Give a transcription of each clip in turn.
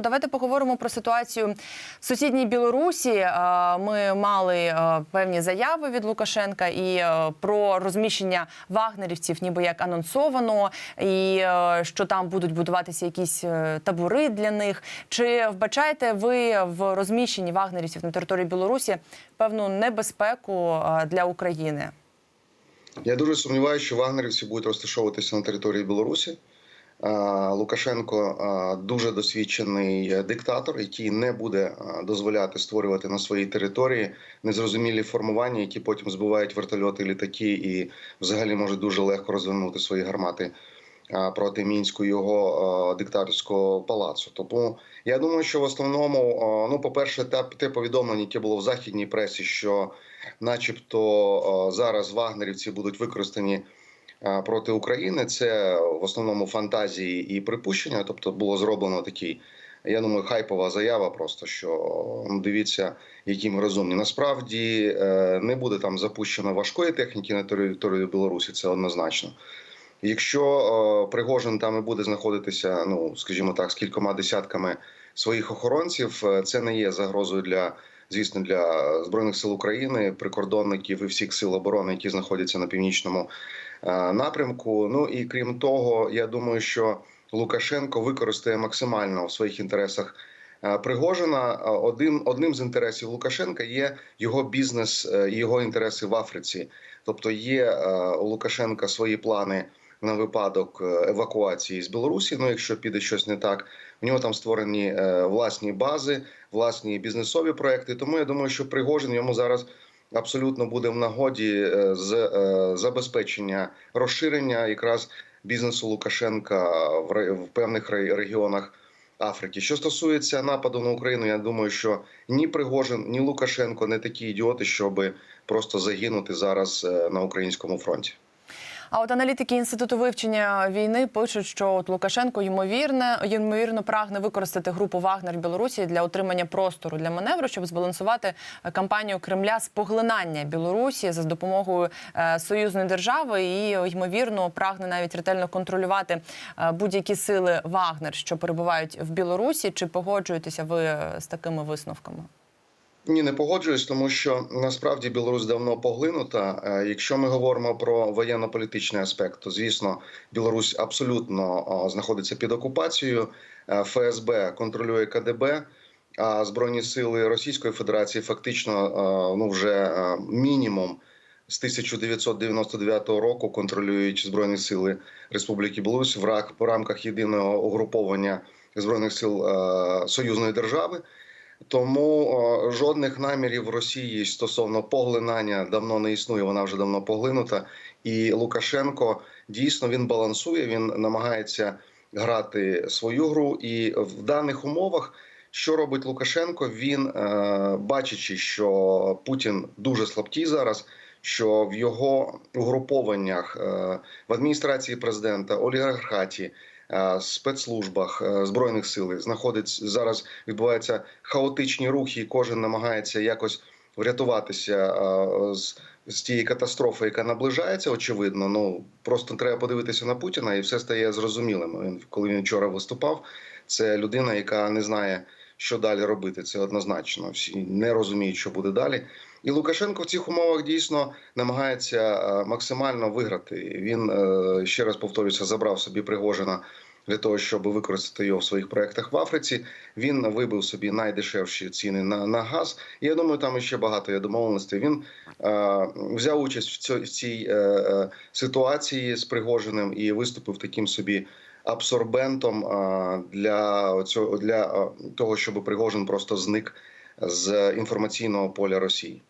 давайте поговоримо про ситуацію в сусідній Білорусі. Е, Ми мали е, певні заяви від Лукашенка і е, про розміщення вагнерівців, ніби як анонсовано, і що там будуть будуватися якісь табори для них. Чи вбачаєте ви в розміщенні вагнерівців на території Білорусі певну небезпеку для України? Я дуже сумніваюся, що вагнерівці будуть розташовуватися на території Білорусі. А, Лукашенко дуже досвідчений е, диктатор, який не буде дозволяти створювати на своїй території незрозумілі формування, які потім збивають вертольоти, літаки і взагалі можуть дуже легко розвернути свої гармати проти мінську його диктаторського палацу. Тому я думаю, що в основному, ну, по-перше, те, те повідомлення, яке було в західній пресі, що, начебто, зараз вагнерівці будуть використані проти України, це в основному фантазії і припущення. Тобто було зроблено такий. Я думаю, хайпова заява, просто що ну, дивіться, які ми розумні. Насправді е, не буде там запущено важкої техніки на території Білорусі, це однозначно. Якщо е, Пригожин там і буде знаходитися, ну скажімо так, з кількома десятками своїх охоронців, е, це не є загрозою для, звісно, для збройних сил України, прикордонників і всіх сил оборони, які знаходяться на північному напрямку. Ну і крім того, я думаю, що Лукашенко використає максимально в своїх інтересах. е, Пригожина Е, одним одним з інтересів Лукашенка є його бізнес, е, його інтереси в Африці. Тобто є е, у Лукашенка свої плани на випадок е, евакуації з Білорусі. Ну, якщо піде щось не так, у нього там створені е, власні бази, власні бізнесові проекти. Тому я думаю, що Пригожин йому зараз абсолютно буде в нагоді е, з е, забезпечення розширення якраз бізнесу Лукашенка в певних регіонах. Африки, що стосується нападу на Україну, я думаю, що ні Пригожин, ні Лукашенко не такі ідіоти, щоб просто загинути зараз е, на українському фронті. А от аналітики інституту вивчення війни пишуть, що от Лукашенко ймовірне ймовірно прагне використати групу Вагнер в Білорусі для отримання простору для маневру, щоб збалансувати е, кампанію Кремля з поглинання Білорусі за допомогою е, союзної держави, і ймовірно прагне навіть ретельно контролювати е, будь-які сили Вагнер, що перебувають в Білорусі. Чи погоджуєтеся ви з такими висновками? Ні, не погоджуюсь, тому що насправді Білорусь давно поглинута. Е, Якщо ми говоримо про воєнно-політичний аспект, то звісно Білорусь абсолютно знаходиться під окупацією. Е, ФСБ контролює КДБ. А збройні сили Російської Федерації фактично е, ну вже мінімум з 1999 року контролюють збройні сили Республіки Білорусь в рамках єдиного угруповання збройних сил союзної держави. Тому жодних намірів Росії стосовно поглинання давно не існує. Вона вже давно поглинута. І Лукашенко дійсно він балансує. Він намагається грати свою гру. І в даних умовах, що робить Лукашенко, він е, бачачи, що Путін дуже слабкий зараз. Що в його угрупованнях е, в адміністрації президента, олігархаті, спецслужбах е, збройних сил знаходиться зараз відбуваються хаотичні рухи, і кожен намагається якось врятуватися е, з, з тієї катастрофи, яка наближається. Очевидно, ну просто треба подивитися на Путіна, і все стає зрозумілим. Він коли він вчора виступав, це людина, яка не знає, що далі робити. Це однозначно. Всі не розуміють, що буде далі. І Лукашенко в цих умовах дійсно намагається е, максимально виграти. Він е, ще раз повторюся, забрав собі Пригожина для того, щоб використати його в своїх проектах в Африці. Він вибив собі найдешевші ціни на, на газ. І я думаю, там ще багато є домовленостей. Він е, взяв участь в цій, в цій е, е, ситуації з Пригожиним і виступив таким собі. Абсорбентом для цього для того, щоб Пригожин просто зник з інформаційного поля Росії.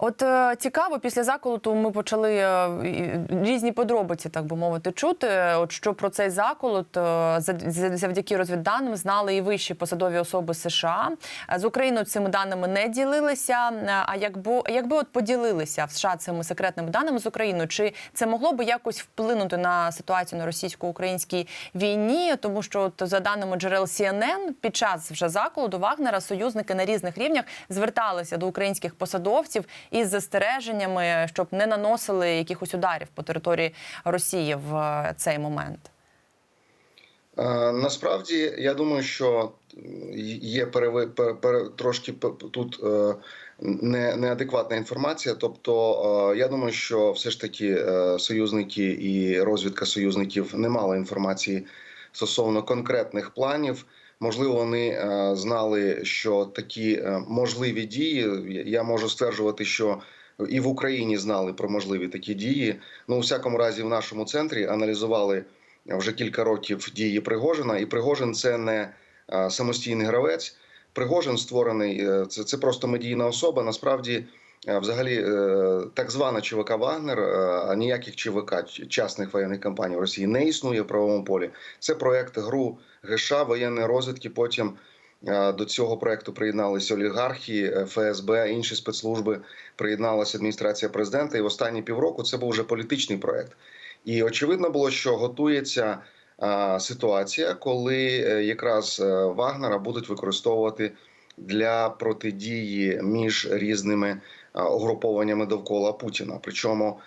От е, цікаво, після заколоту ми почали е, різні подробиці, так би мовити, чути. От що про цей заколот е, зав- зав- завдяки розвідданим знали і вищі посадові особи США. З Україною цими даними не ділилися. А якби якби от поділилися в США цими секретними даними з Україною, чи це могло би якось вплинути на ситуацію на російсько-українській війні? Тому що от, за даними джерел CNN, під час вже заколоту Вагнера союзники на різних рівнях зверталися до українських посадовців із застереженнями, щоб не наносили якихось ударів по території Росії в е, цей момент. Е, Насправді, я думаю, що є переви, пер, пер, трошки тут е, не, неадекватна інформація. Тобто, я думаю, що все ж таки союзники і розвідка союзників не мала інформації стосовно конкретних планів. Можливо, вони е, знали, що такі е, можливі дії. Я можу стверджувати, що і в Україні знали про можливі такі дії. Ну, у всякому разі, в нашому центрі аналізували вже кілька років дії Пригожина, і Пригожин це не е, самостійний гравець. Пригожин створений це, це просто медійна особа. Насправді, взагалі, е, так звана ЧВК Вагнер, е, а ніяких ЧВК частних воєнних компаній в Росії не існує в правовому полі. Це проект ГРУ ГШ воєнної розвідки. Потім е, до цього проекту приєдналися олігархи, е, ФСБ, інші спецслужби. Приєдналася адміністрація президента. І в останні півроку це був вже політичний проект. І очевидно було, що готується ситуація, коли е, якраз е, Вагнера будуть використовувати для протидії між різними угрупованнями довкола Путіна. Причому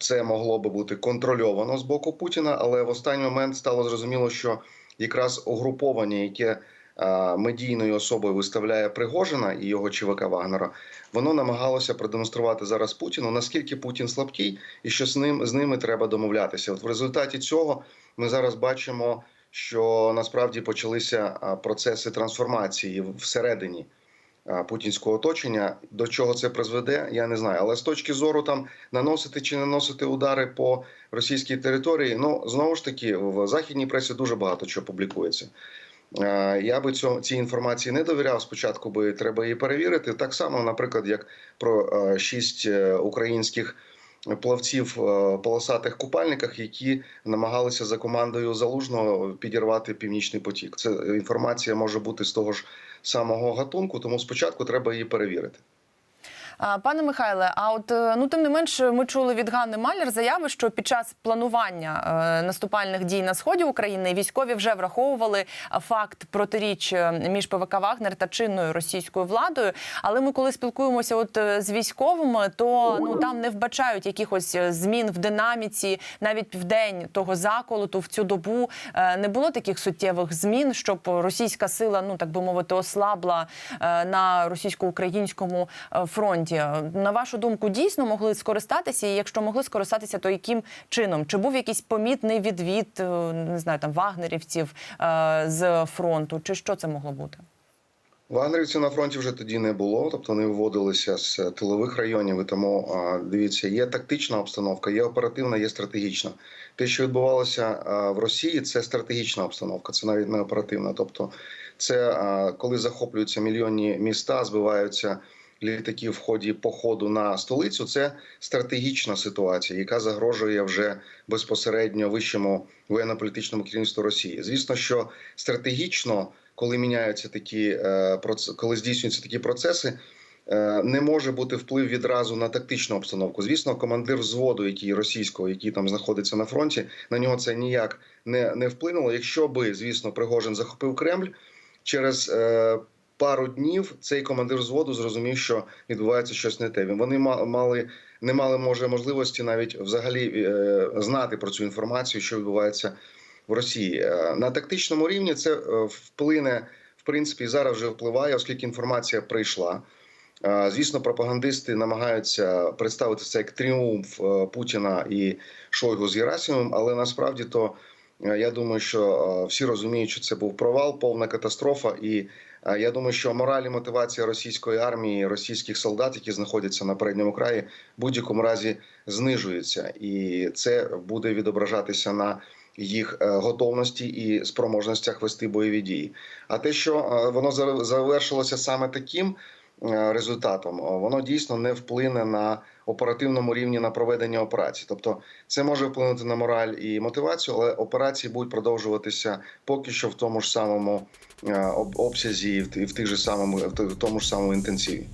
це могло би бути контрольовано з боку Путіна, але в останній момент стало зрозуміло, що якраз угруповання, яке медійною особою виставляє Пригожина і його ЧВК Вагнера, воно намагалося продемонструвати зараз Путіну, наскільки Путін слабкий, і що з ним з ними треба домовлятися. От в результаті цього ми зараз бачимо, що насправді почалися процеси трансформації всередині путінського оточення. До чого це призведе, я не знаю. Але з точки зору там наносити чи наносити удари по російській території, ну знову ж таки в західній пресі дуже багато чого публікується. Я би цьому цій інформації не довіряв. Спочатку би треба її перевірити. Так само, наприклад, як про шість е, українських плавців в полосатих купальниках, які намагалися за командою залужного підірвати північний потік. Це інформація може бути з того ж самого гатунку, тому спочатку треба її перевірити. Пане Михайле, а от е, ну тим не менш, ми чули від Ганни Маляр заяви, що під час планування е, наступальних дій на сході України військові вже враховували факт протиріч е, між ПВК Вагнер та чинною російською владою. Але ми, коли спілкуємося, от з військовими, то ну там не вбачають якихось змін в динаміці, навіть в день того заколоту в цю добу не було таких суттєвих змін, щоб російська сила, ну так би мовити, ослабла на російсько-українському е, фронті. На вашу думку, дійсно могли скористатися? І якщо могли скористатися, то яким чином? Чи був якийсь помітний відвід, е, не знаю, там вагнерівців е, з фронту? Чи що це могло бути? Вагнерівців на фронті вже тоді не було, тобто вони виводилися з тилових районів. І тому дивіться, є тактична обстановка, є оперативна, є стратегічна. Те, що відбувалося в Росії, це стратегічна обстановка, це навіть не оперативна. Тобто, це коли захоплюються мільйонні міста, збиваються літаки в ході походу на столицю. Це стратегічна ситуація, яка загрожує вже безпосередньо вищому воєнно-політичному керівництву Росії. Звісно, що стратегічно коли міняються такі е, коли здійснюються такі процеси, е, не може бути вплив відразу на тактичну обстановку. Звісно, командир взводу, який російського, який там знаходиться на фронті, на нього це ніяк не, не вплинуло. Якщо би, звісно, Пригожин захопив Кремль через. Е, Пару днів цей командир взводу зрозумів, що відбувається щось не те. Вони ма- мали не мали може можливості навіть взагалі е, знати про цю інформацію, що відбувається в Росії Е, на тактичному рівні. Це е, вплине в принципі зараз вже впливає, оскільки інформація прийшла. Звісно, пропагандисти намагаються представити це як тріумф Путіна і Шойгу з Герасимовим, але насправді то я думаю, що всі розуміють, що це був провал, повна катастрофа. І я думаю, що мораль і мотивація російської армії, російських солдат, які знаходяться на передньому краї, в будь-якому разі знижується, і це буде відображатися на їх е, готовності і спроможностях вести бойові дії. А те, що е, воно завершилося саме таким результатом, воно дійсно не вплине на оперативному рівні на проведення операцій. Тобто, це може вплинути на мораль і мотивацію, але операції будуть продовжуватися поки що в тому ж самому е, обсязі і в тих же самому в тому ж самому інтенсиві.